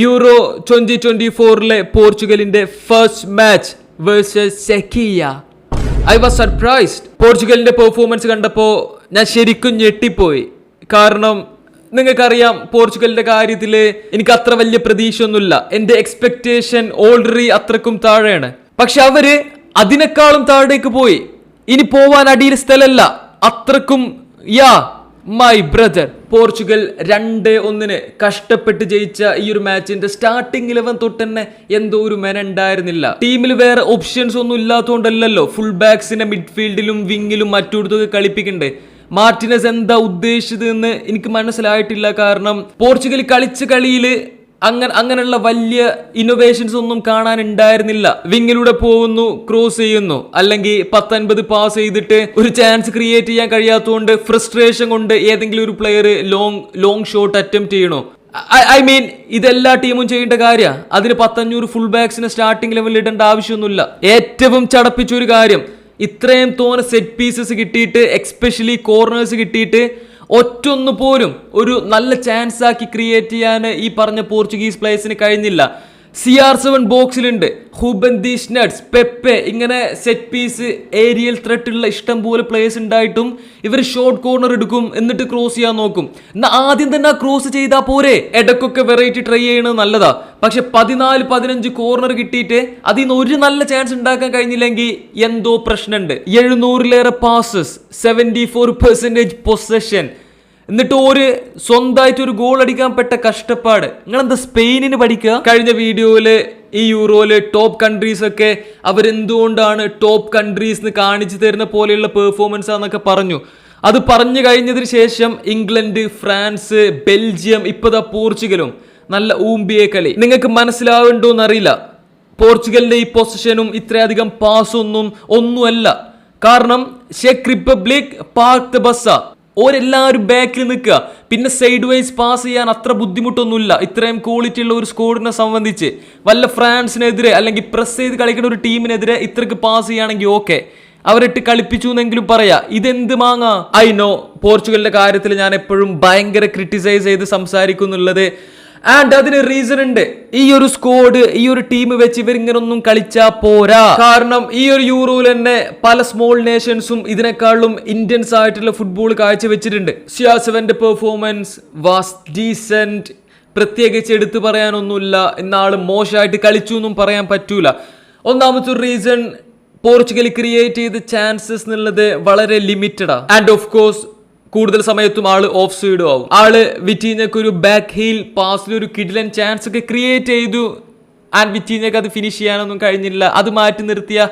Euro twenty twenty ഫോറിലെ പോർച്ചുഗലിന്റെ first match versus I was surprised പോർച്ചുഗലിന്റെ പെർഫോമൻസ് കണ്ടപ്പോൾ ഞാൻ ശരിക്കും ഞെട്ടിപ്പോയി. കാരണം നിങ്ങൾക്കറിയാം പോർച്ചുഗലിന്റെ കാര്യത്തിൽ എനിക്ക് അത്ര വലിയ പ്രതീക്ഷയൊന്നുമില്ല. എന്റെ എക്സ്പെക്ടേഷൻ ഓൾറെഡി അത്രക്കും താഴെയാണ്. പക്ഷെ അവർ അതിനേക്കാളും താഴേക്ക് പോയി. ഇനി പോവാൻ അടിയിൽ സ്ഥലമല്ല. അത്രക്കും യാ മൈ ബ്രദർ പോർച്ചുഗൽ രണ്ട് ഒന്നിന് കഷ്ടപ്പെട്ട് ജയിച്ച ഈ ഒരു മാച്ചിന്റെ സ്റ്റാർട്ടിംഗ് ഇലവൻ തൊട്ട് തന്നെ എന്തോ ഒരു മെന ഉണ്ടായിരുന്നില്ല ടീമിൽ വേറെ ഓപ്ഷൻസ് ഒന്നും ഇല്ലാത്തതുകൊണ്ടല്ലല്ലോ ഫുൾ ബാക്സിനെ മിഡ്ഫീൽഡിലും വിങ്ങിലും മറ്റൊടുത്തൊക്കെ കളിപ്പിക്കണ്ടേ. മാർട്ടിനസ് എന്താ ഉദ്ദേശിച്ചത് എന്ന് എനിക്ക് മനസ്സിലായിട്ടില്ല കാരണം പോർച്ചുഗൽ കളിച്ച കളിയിൽ അങ്ങനെ അങ്ങനെയുള്ള വലിയ ഇന്നോവേഷൻസ് ഒന്നും കാണാൻ ഉണ്ടായിരുന്നില്ല വിങ്ങിലൂടെ പോകുന്നു ക്രോസ് ചെയ്യുന്നു. അല്ലെങ്കിൽ പത്തൊൻപത് പാസ് ചെയ്തിട്ട് ഒരു ചാൻസ് ക്രിയേറ്റ് ചെയ്യാൻ കഴിയാത്തതുകൊണ്ട് ഫ്രസ്ട്രേഷൻ കൊണ്ട് ഏതെങ്കിലും ഒരു player long long shot attempt ചെയ്യണോ? ഐ മീൻ ഇതെല്ലാ ടീമും ചെയ്യേണ്ട കാര്യമാണ് അതിന് പത്തഞ്ഞൂറ് ഫുൾ ബാക്സിനെ സ്റ്റാർട്ടിംഗ് ലെവലിൽ ഇടേണ്ട ആവശ്യമൊന്നുമില്ല. ഏറ്റവും ചടപ്പിച്ച ഒരു കാര്യം ഇത്രയും തോന്നെ സെറ്റ് പീസസ് കിട്ടിയിട്ട് എക്സ്പെഷ്യലി കോർണേഴ്സ് കിട്ടിയിട്ട് ഒറ്റൊന്നു പോലും ഒരു നല്ല ചാൻസ് ആക്കി ക്രിയേറ്റ് ചെയ്യാൻ ഈ പറഞ്ഞ പോർച്ചുഗീസ് പ്ലേയേഴ്സിന് കഴിഞ്ഞില്ല. സി ആർ സെവൻ ബോക്സിലുണ്ട് ഹുബൻ ദീഷ് നട്സ് പെപ്പെ ഇങ്ങനെ സെറ്റ് പീസ് ഏരിയൽ ത്രെട്ടുള്ള ഇഷ്ടം പോലെ പ്ലേയേഴ്സ് ഉണ്ടായിട്ടും ഇവർ ഷോർട്ട് കോർണർ എടുക്കും എന്നിട്ട് ക്രോസ് ചെയ്യാൻ നോക്കും. എന്നാൽ ആദ്യം തന്നെ ആ ക്രോസ് ചെയ്താൽ പോരെ. ഇടക്കൊക്കെ വെറൈറ്റി ട്രൈ ചെയ്യണത് നല്ലതാ. പക്ഷെ പതിനാല് പതിനഞ്ച് കോർണർ കിട്ടിയിട്ട് അതിൽ നിന്ന് ഒരു നല്ല ചാൻസ് ഉണ്ടാക്കാൻ കഴിഞ്ഞില്ലെങ്കിൽ എന്തോ പ്രശ്നമുണ്ട് എഴുന്നൂറിലേറെ passes seventy four percentage possession എന്നിട്ട് ഒരു സ്വന്തമായിട്ട് ഒരു ഗോൾ അടിക്കാൻ പെട്ട കഷ്ടപ്പാട്. നിങ്ങൾ എന്താ സ്പെയിനിന് പഠിക്കുക? കഴിഞ്ഞ വീഡിയോയിൽ ഈ യൂറോയിൽ ടോപ്പ് കൺട്രീസ് ഒക്കെ അവരെന്തുകൊണ്ടാണ് ടോപ്പ് കൺട്രീസ് എന്ന് കാണിച്ചു തരുന്ന പോലെയുള്ള പെർഫോമൻസ് ആണെന്നൊക്കെ പറഞ്ഞു. അത് പറഞ്ഞു കഴിഞ്ഞതിന് ശേഷം ഇംഗ്ലണ്ട് ഫ്രാൻസ് ബെൽജിയം ഇപ്പതാ പോർച്ചുഗലും നല്ല ഊമ്പിയെ കളി. നിങ്ങൾക്ക് മനസ്സിലാവുണ്ടോ എന്നറിയില്ല. പോർച്ചുഗലിന്റെ ഈ പൊസിഷനും ഇത്രയധികം പാസൊന്നും ഒന്നുമല്ല. കാരണം ചെക്ക് റിപ്പബ്ലിക് പാർക്ക് ബസ്സ ഓരെല്ലാവരും ബാക്കിൽ നിൽക്കുക. പിന്നെ സൈഡ് വൈസ് പാസ് ചെയ്യാൻ അത്ര ബുദ്ധിമുട്ടൊന്നുമില്ല. ഇത്രയും ക്വാളിറ്റി ഉള്ള ഒരു സ്കോഡിനെ സംബന്ധിച്ച്. വല്ല ഫ്രാൻസിനെതിരെ അല്ലെങ്കിൽ പ്രസ് ചെയ്ത് കളിക്കുന്ന ഒരു ടീമിനെതിരെ ഇത്രക്ക് പാസ് ചെയ്യുകയാണെങ്കിൽ ഓക്കെ അവരിട്ട് കളിപ്പിച്ചു എന്നെങ്കിലും പറയാ ഇതെന്ത് മാങ്ങ? ഐ നോ പോർച്ചുഗലിന്റെ കാര്യത്തിൽ ഞാൻ എപ്പോഴും ഭയങ്കര ക്രിട്ടിസൈസ് ചെയ്ത് സംസാരിക്കുന്നുള്ളത് ആൻഡ് അതിന് റീസൺ ഉണ്ട്. ഈ ഒരു സ്കോഡ് ഈ ഒരു ടീം വെച്ച് ഇവരിങ്ങനെ ഒന്നും കളിച്ചാ പോരാ. കാരണം ഈ ഒരു യൂറോയിൽ തന്നെ പല സ്മോൾ നേഷൻസും ഇതിനേക്കാളും ഇന്ത്യൻസ് ആയിട്ടുള്ള ഫുട്ബോൾ കാഴ്ചവെച്ചിട്ടുണ്ട്. സിയാസവന്റെ പെർഫോമൻസ് വാസ് ഡീസെന്റ് പ്രത്യേകിച്ച് എടുത്തു പറയാനൊന്നുമില്ല. എന്നാൾ മോശമായിട്ട് കളിച്ചു എന്നും പറയാൻ പറ്റൂല. ഒന്നാമത്തെ റീസൺ പോർച്ചുഗൽ ക്രിയേറ്റ് ചെയ്ത ചാൻസസ് എന്നുള്ളത് വളരെ ലിമിറ്റഡാണ് ആൻഡ് ഓഫ് കോഴ്സ് കൂടുതൽ സമയത്തും ആൾ ഓഫ് സൈഡും ആവും. ആൾ വിറ്റീനക്ക് ഒരു ബാക്ക് ഹീൽ പാസിൽ ഒരു കിഡിലൻ ചാൻസ് ഒക്കെ ക്രിയേറ്റ് ചെയ്തു. ആൻഡ് വിറ്റീനക്ക് അത് ഫിനിഷ് ചെയ്യാനൊന്നും കഴിഞ്ഞില്ല. അത് മാറ്റി നിർത്തിയ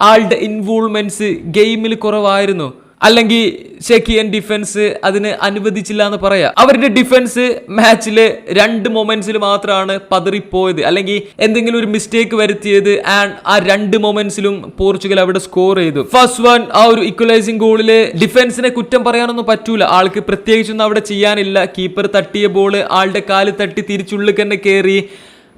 ആളുടെ ഇൻവോൾവ്മെന്റ്സ് ഗെയിമിൽ കുറവായിരുന്നു. അല്ലെങ്കിൽ ഷെക്കിയൻ ഡിഫൻസ് അതിന് അനുവദിച്ചില്ല എന്ന് പറയാം. അവരുടെ ഡിഫൻസ് മാച്ചിൽ രണ്ട് മൊമെന്റ്സിൽ മാത്രമാണ് പതറിപ്പോയത്. അല്ലെങ്കിൽ എന്തെങ്കിലും ഒരു മിസ്റ്റേക്ക് വരുത്തിയത് ആൻഡ് ആ രണ്ട് മൊമെന്റ്സിലും പോർച്ചുഗൽ അവിടെ സ്കോർ ചെയ്തു. ഫസ്റ്റ് വൺ ആ ഒരു ഇക്വലൈസിംഗ് ഗോളിൽ ഡിഫൻസിനെ കുറ്റം പറയാനൊന്നും പറ്റൂല. ആൾക്ക് പ്രത്യേകിച്ചൊന്നും അവിടെ ചെയ്യാനില്ല. കീപ്പർ തട്ടിയ ബോൾ ആളുടെ കാൽ തട്ടി തിരിച്ചുള്ളിൽ തന്നെ കയറി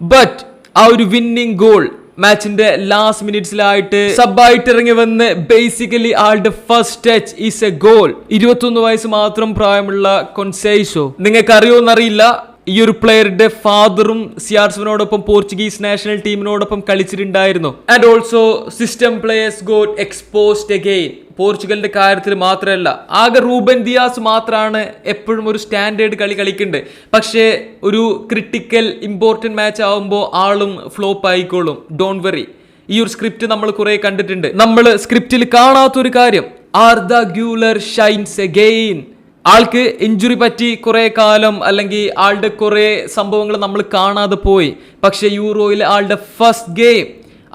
ബട്ട് ആ ഒരു വിന്നിംഗ് ഗോൾ മാച്ചിന്റെ ലാസ്റ്റ് മിനിറ്റ്സിലായിട്ട് സബായിട്ട് ഇറങ്ങി വന്ന് ബേസിക്കലി ആളുടെ first touch is a goal ഇരുപത്തൊന്ന് വയസ്സ് മാത്രം പ്രായമുള്ള കൊൻസൈസോ നിങ്ങൾക്ക് അറിയോന്നറിയില്ല ഈ ഒരു പ്ലെയറുടെ ഫാദറും സിയാർസിനോടൊപ്പം പോർച്ചുഗീസ് നാഷണൽ ടീമിനോടൊപ്പം കളിച്ചിട്ടുണ്ടായിരുന്നു. And also system players got exposed again പോർച്ചുഗലിന്റെ കാര്യത്തിൽ മാത്രമല്ല ആകെ റൂബൻ ദിയാസ് മാത്രമാണ് എപ്പോഴും ഒരു സ്റ്റാൻഡേർഡ് കളി കളിക്കുന്നുണ്ട് പക്ഷേ ഒരു ക്രിട്ടിക്കൽ ഇമ്പോർട്ടന്റ് മാച്ച് ആവുമ്പോൾ ആളും ഫ്ലോപ്പ് ആയിക്കോളും. ഡോണ്ട് വെറി ഈ ഒരു സ്ക്രിപ്റ്റ് നമ്മൾ കുറെ കണ്ടിട്ടുണ്ട്. നമ്മൾ സ്ക്രിപ്റ്റിൽ കാണാത്തൊരു കാര്യം Arda Guler shines again ആൾക്ക് ഇഞ്ചുറി പറ്റി കുറെ കാലം അല്ലെങ്കിൽ ആളുടെ കുറെ സംഭവങ്ങൾ നമ്മൾ കാണാതെ പോയി. പക്ഷേ യൂറോയിൽ ആളുടെ ഫസ്റ്റ് ഗെയിം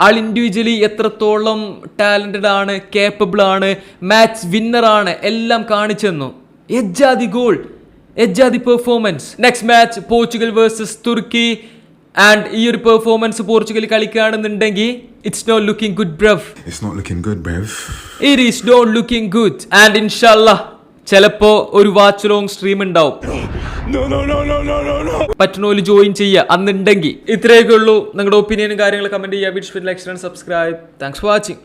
ആൾ ഇൻഡിവിജ്വലി എത്രത്തോളം ടാലന്റഡ് ആണ് കേപ്പബിൾ ആണ് മാച്ച് വിന്നർ ആണ് എല്ലാം കാണിച്ചെന്നു എജ്ജാതി goal എജ്ജാതി performance next match Portugal versus Turkey. And ഈ ഒരു performance Portugal കളിക്കുകയാണെന്നുണ്ടെങ്കിൽ it's not looking good bruv It's not looking good, Bev. It is not looking good and ഇൻഷല്ല ചിലപ്പോ ഒരു വാച്ച് ലോങ് സ്ട്രീം ഉണ്ടാവും. പറ്റുന്നോൽ ജോയിൻ ചെയ്യുക അന്നുണ്ടെങ്കിൽ. ഇത്രയൊക്കെ ഉള്ളൂ. നിങ്ങളുടെ ഒപ്പീനിയനും കാര്യങ്ങളും കമന്റ് ചെയ്യുക. Like subscribe thanks for watching